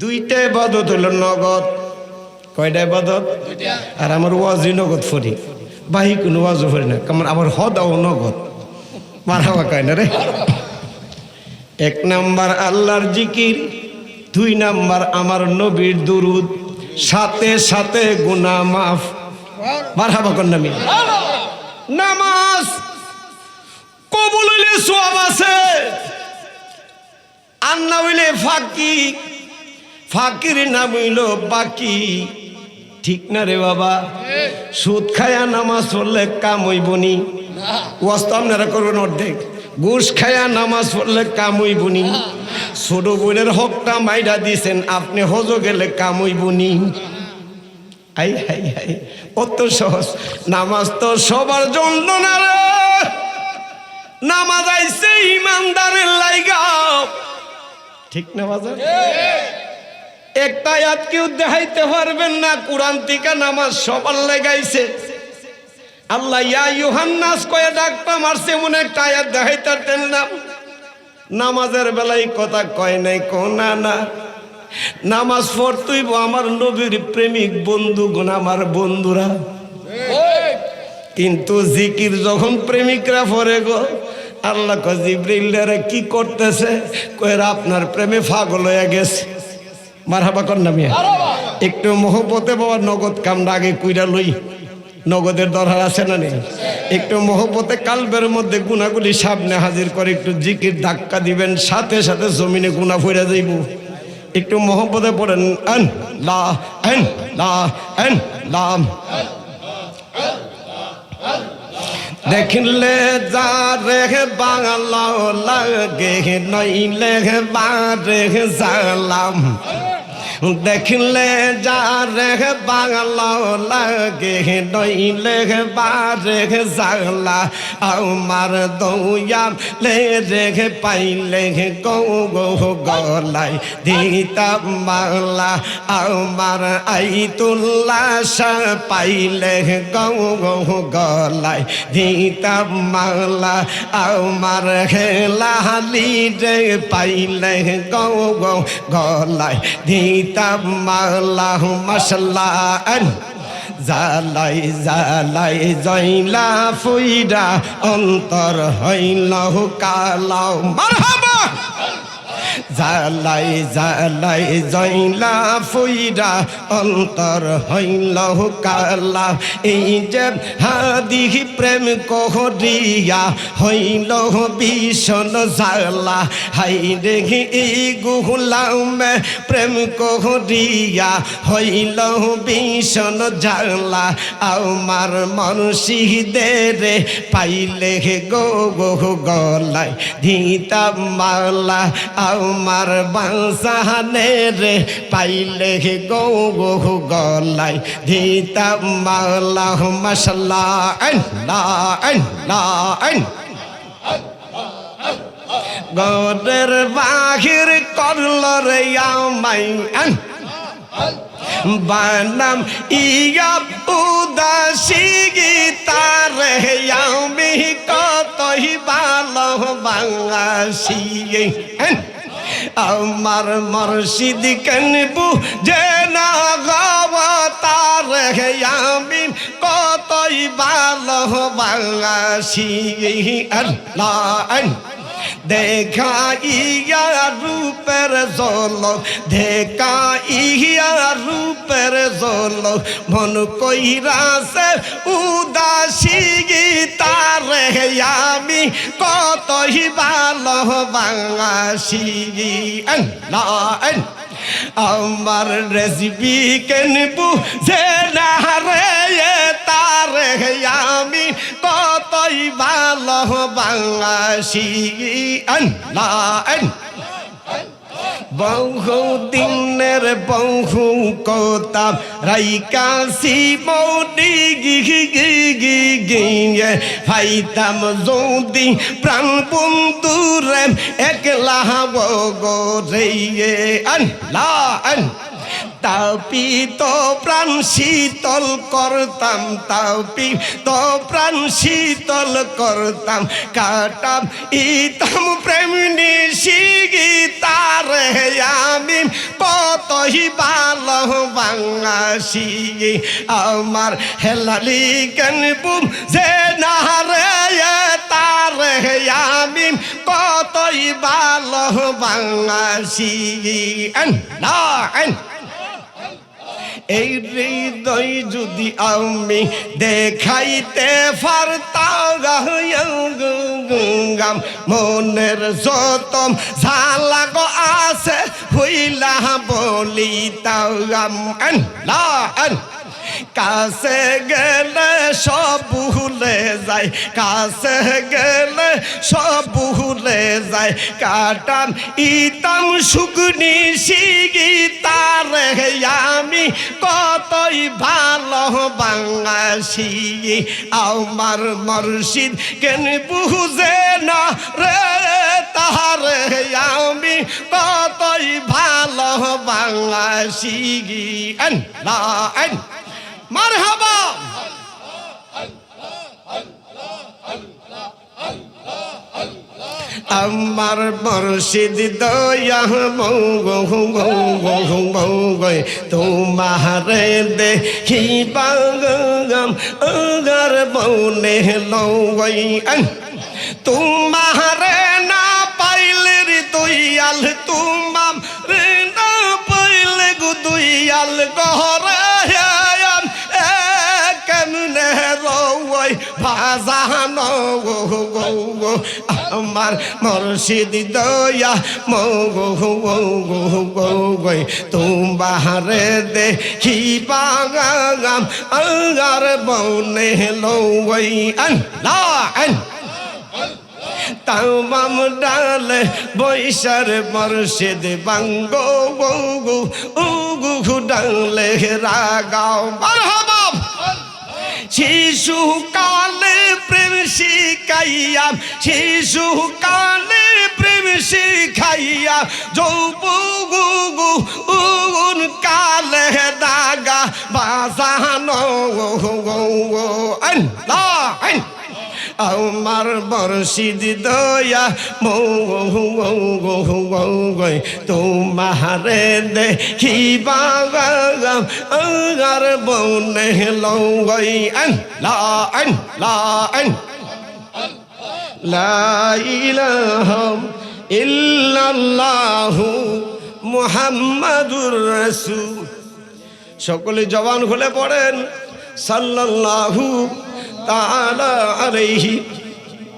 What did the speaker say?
দুইটা ইবাদত হলো নগদ। কয়টা ইবাদত আর আমার ওয়াজি নগদ ফরি। বাহি কোনো ওয়াজও ফরি না। কারণ আমার হদাও নগদ। মারাবা কয় না রে? এক নাম্বার আল্লাহর জিকির দুই নাম্বার আমার নবীর দুরুদ। সাথে সাথে গুনা মাফ। মারহাবা কন্যা মি নামাজ কবুল হইলে সব আছে। আর না হইলে ফাঁকি ফাঁকির নাম হইল বাকি। ঠিক না রে বাবা? সুদ খায়া নামাজ পড়লে কাম হইবনি ওয়াস্তা আপনারা করবেন অর্ধেক। ঘুষ খায়া নামাজ পড়লে কাম হইবনি ছোট বোনের হকটা মাইরা দিছেন, আপনি হজ গেলে কাম হইবনি আই হাই হাই অত সহজ। নামাজ তো সবার জন্য না রে। নামাজ আইছে ইমানদারের লাইগা। ঠিক না বাজার? একটা আয়াত কেউ দেখাইতে পারবেন না, কোরআন থেকে নামাজ সবার লেগাইছে। আল্লাহ, ইয়া ইউহান্নাস, কয়ে ডাকটা মারছে, মনে একটা আয়াত দেখাইতে না। নামাজের বেলায় কথা কয় নাই কোনা না না। নামাজ পড়তইব আমার নবীর প্রেমিক বন্ধুগণ, আমার বন্ধুরা। কিন্তু জিকির যখন প্রেমিকরা পড়ে গো, আল্লাহ জিব্রিল্লারে কি করতেছে? কয়েরা আপনার প্রেমে পাগল হয়ে গেছে। মারহাবা কর না মিয়া। একটু মহব্বতে বাবা নগদ কামটা আগে কুইরা লই। নগদের দরকার আছে না নেই? একটু মহব্বতে কালবের মধ্যে গুণাগুলি সামনে হাজির করে একটু জিকির ধাক্কা দিবেন, সাথে সাথে জমিনে গুণা ফিরে যাইব। একটু মহব্বতে পড়েন, আন, লা আন লা, আন, লাম। দেখলে যা রে বাংলা লাগে, নইলে বারে জালাম। দেখলে যা রে বাংলা লাগে, নইলে বারে জালা। আমার দৌয়ার লে রে পাইলে গৌ গৌ গলাই দিতাম বাংলা আমার আইতুল্লাহ পাইলে গৌ গৌ গলাই দিতাম বাংলা আমার হেলালি রে পাইলে গৌ গৌ গলাই বাংলা মশলা জালাই জালাই জইলা ফুইরা অন্তর হইল কালাও। মারহাবা! জালাই জালাই জইলা ফুইরা অন্তর হইল কালা। এই যে হাদি প্রেম কহরিয়া হইল ভীষণ জালা হাই রে এই গুলামে প্রেম কহরিয়া হইল ভীষণ জালা আমার মনসিদের পাইলে গো গো গলায় ধিতা মালা। আমার বাঁসানে রে পাইলে গো গো গলাই ধিতা মালা মশলা গরের বাহির করল রে আমাই বানাম ইয়া উদাসী গীতার আমি কতই ভালো বাংলাসি আমার মর্শিদ কেনবু যে না গাওয়া তার আমি কতই ভালো বাংলাসি আল্লাহ দেখা ইয়া রূপের জল দেখা ইয়া রূপের জল। মন কইরাছে উদাসী গীতার, আমি কতই ভালো বাংলাসি আমার রেসিপি কেনবু যে না রে তার, আমি কতই ভালো বাংলাসি আন বহু দিনের বহু কথা রাইকাশি মৌদি গি গি গি গিয়ে ফাইতাম যদি প্রাণ বন্ধুরে, একলা গো রে আন লা আন তাপিত প্রাণ শীতল করতাম তাপিত প্রাণ শীতল করতাম। কাটাম ইতাম প্রেম কতই ভালোবাসি আমার হেলালি কেন বুম যে না রে তার আমি কতই ভালোবাসি না এই হৃদয় যদি আমি দেখাইতে পারতাম মনের যতম ঝালাগ আছে হইলা বলিতাম না কাছে গেলে সব ভুলে যায়, কাছে গেলে সব ভুলে যায়। কাটান ইতাম সুগনি শিগি তারে, আমি কতই ভালো বাংলাসি আমার মর্শিদ কেন বুঝে না রে? আন লা আন মারহাবা আমার মর্শিদ দয়া মৌগয় তোমারে দেখি বাগাম আগার বনে লই তোমারে ভাজানো আমার মর্শিদ দয়া, মো গো গো গো গো গো তোমারে দেখি বাগাম আগার বনে লই আন লা আন তামাম ডালে বৈশার মর্শিদ বাঙ্গো গো গো ডালে রাগাও মারহাবা শিশু কালে প্রেম শিখাইয়া শিশুকালে প্রেম শিখাইয়া যৌবু গু গু উন কালে দাগা বাজানো আন লা আন আমার বর্ষিদ দয়া মৌগই তোমারে দেখি বাগাম আগার বনে লঙ্গই আন লা আন লা আন লা ইলাহা ইল্লাল্লাহু মুহাম্মাদুর রাসূল। সকলে জবান খুলে পড়েন, সাল্লাল্লাহু তাআলা আলাইহি